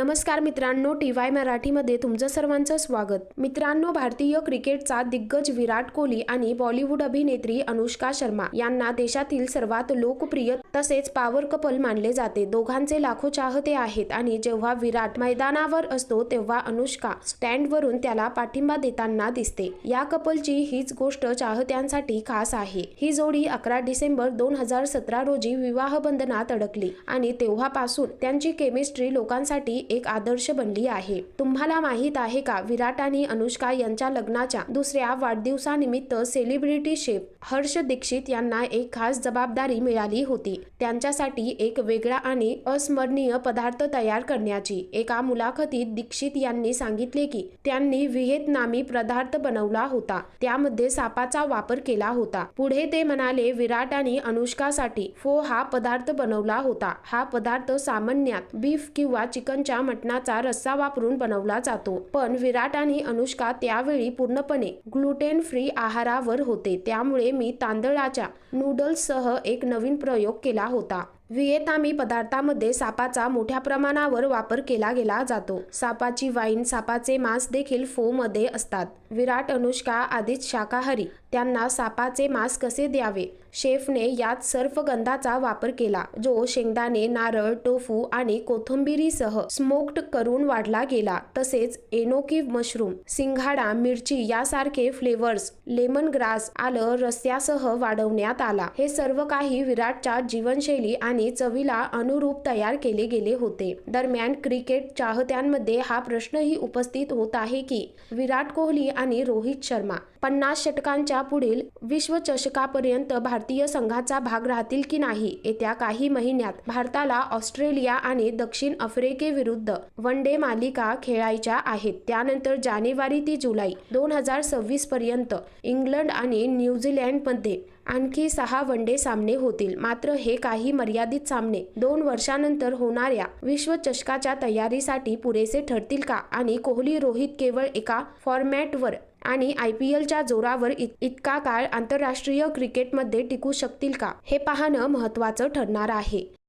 नमस्कार मित्रांनो T Y मराठीमध्ये तुमचं सर्वांचं स्वागत. मित्रांनो भारतीय क्रिकेटचा दिग्गज विराट कोहली आणि बॉलिवूड अभिनेत्री अनुष्का शर्मा यांना देशातील सर्वात लोकप्रिय तसेच पॉवर कपल मानले जाते. दोघांचे लाखो चाहते आहेत आणि जेव्हा विराट मैदानावर असतो तेव्हा अनुष्का स्टँडवरून त्याला पाठिंबा देताना दिसते. या कपलची हीच गोष्ट चाहत्यांसाठी खास आहे. ही जोडी अकरा डिसेंबर दोन हजार सतरा रोजी विवाह बंधनात अडकली आणि तेव्हापासून त्यांची केमिस्ट्री लोकांसाठी एक आदर्श बनली आहे. तुम्हाला माहीत आहे का विराट आणि अनुष्का यांच्या लग्नाच्या दुसऱ्या वाढदिवसानिमित्त सेलिब्रिटी शेफ हर्ष दीक्षित यांना एक खास जबाबदारी मिळाली होती. त्यांच्यासाठी एक वेगळा आणि अस्मरणीय पदार्थ तयार करण्याची. एका मुलाखतीत दीक्षित यांनी सांगितले की त्यांनी व्हिएतनामी पदार्थ बनवला होता. त्यामध्ये सापाचा वापर केला होता. पुढे ते म्हणाले विराट आणि अनुष्कासाठी फो हा पदार्थ बनवला होता. हा पदार्थ सामान्यात बीफ किंवा चिकनच्या मटणाचा रस्सा वापरून बनवला जातो. पण विराट आणि अनुष्का त्यावेळी पूर्णपणे ग्लुटेन फ्री आहारावर होते. त्यामुळे मी तांदळाच्या नूडल्ससह एक नवीन प्रयोग केला होता. व्हिएतामी पदार्थामध्ये सापाचा मोठ्या प्रमाणावर वापर केला गेला जातो. सापाची वाईन सापाचे मांस देखील फोमध्ये असतात. विराट अनुष्का आधीच शाकाहारी त्यांना सापाचे मांस कसे द्यावे? शेफने यात सर्फगंधाचा वापर केला जो शेंगदाणे नारळ टोफू आणि कोथिंबिरीसह स्मोक्ड करून वाढला गेला. तसेच एनोकी मशरूम सिंघाडा मिरची यासारखे फ्लेवर्स लेमन ग्रास आलं रस्त्यासह वाढवण्यात आला. हे सर्व काही विराटच्या जीवनशैली आणि चवीला अनुरूप तयार केले गेले होते. दरम्यान क्रिकेट चाहत्यांमध्ये हा प्रश्नही उपस्थित होत आहे की विराट कोहली आणि रोहित शर्मा पन्नास षटकांच्या पुढील विश्वचषकापर्यंत भारतीय संघाचा भाग राहतील की नाही येत्या काही महिन्यात भारताला ऑस्ट्रेलिया आणि दक्षिण आफ्रिकेविरुद्ध वन डे मालिका खेळायच्या आहेत. त्यानंतर जानेवारी ते जुलै दोन हजार सव्वीस पर्यंत इंग्लंड आणि न्यूझीलंडमध्ये आणखी सहा वनडे सामने होतील. मात्र हे काही मर्यादित सामने दोन वर्षानंतर होणाऱ्या विश्वचषकाच्या तयारीसाठी पुरेसे ठरतील का? आणि कोहली रोहित केवळ एका फॉर्मॅटवर आणि आय पी एलच्या जोरावर इत- इतका काळ आंतरराष्ट्रीय क्रिकेटमध्ये टिकू शकतील का? हे पाहणं महत्त्वाचं ठरणार आहे.